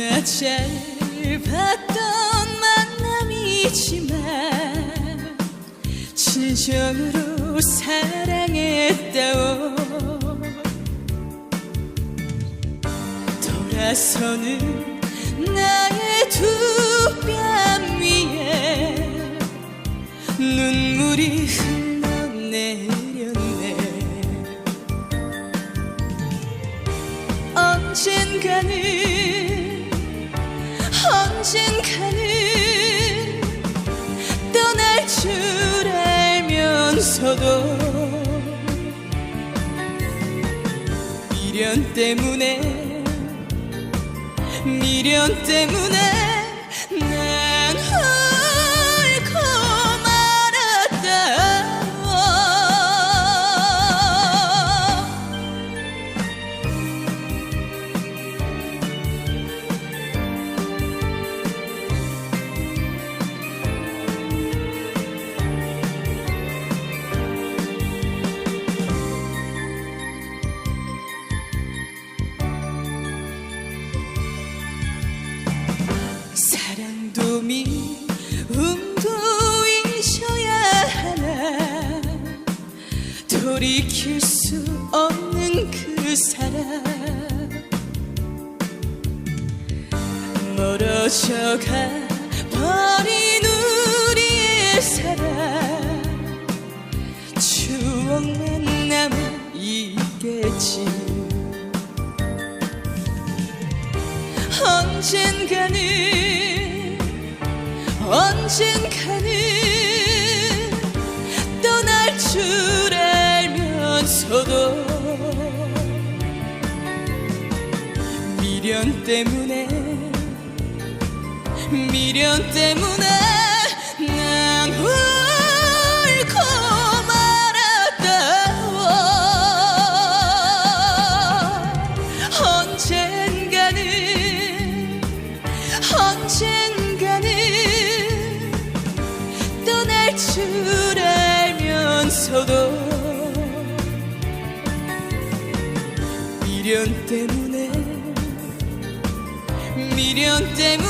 너무나 짧았던 만남이지만 진정으로 사랑했다오. 돌아서는 나의 두 뺨 위에 눈물이 흘러 알면서도 미련 때문에 미련 때문에 미움도 잊어야 하나? 돌이킬 수 없는 그 사람 멀어져가 버린 우리의 사랑. 추억만 남아 있겠지. 언젠가는 언젠가는 떠날 줄 알면서도 미련 때문에 미련 때문에 미련 때문에 미련 때문에